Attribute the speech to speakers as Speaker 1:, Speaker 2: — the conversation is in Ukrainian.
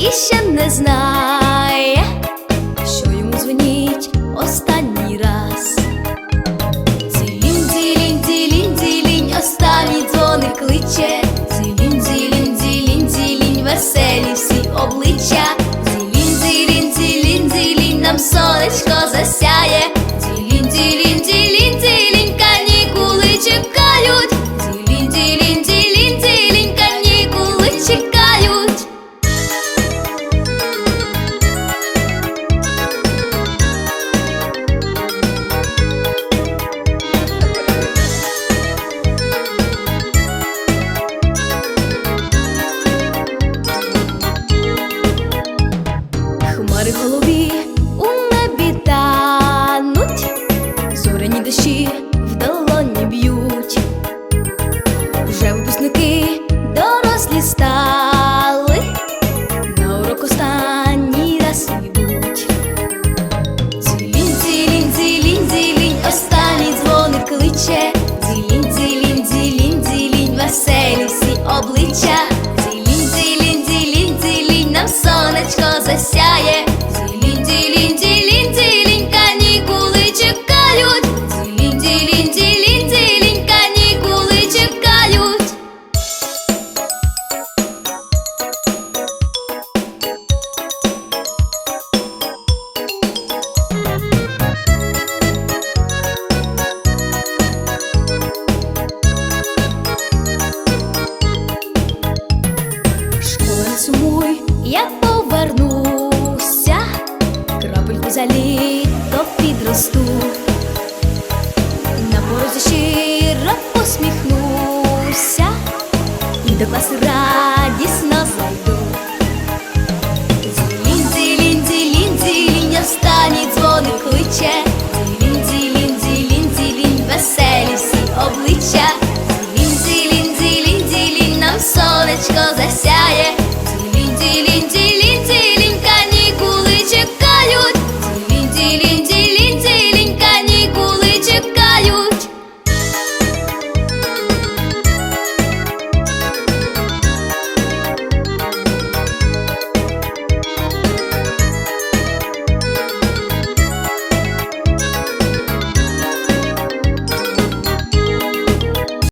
Speaker 1: і ще не знає, що йому дзвоніть останній раз. Цілінь, цілінь, цілінь, цілінь, останній дзвоник кличе. цілінь, цілінь, цілінь, цілінь, веселі всі обличчя. цілінь, цілінь, цілінь, цілінь, нам сонечко засяє. Хмари в голові у небі тануть, зоряні дощі в долоні б'ють. Вже випускники дорослі стали, на урок останній раз йдуть. Дзілінь, дзілінь, дзілінь, дзілінь, останній дзвоник кличе. Дзілінь, дзілінь, дзілінь, дзілінь, веселі всі обличчя. Христу, на порозі щиро посміхнувся і до класу радісно зайду. Дзілінь, дзілінь, дзілінь, дзілінь, останній дзвоник кличе, Дзілінь, дзілінь, дзілінь, дзілінь, веселі всі обличчя, Дзілінь, дзілінь, дзілінь, дзілінь, нам сонечко засяє.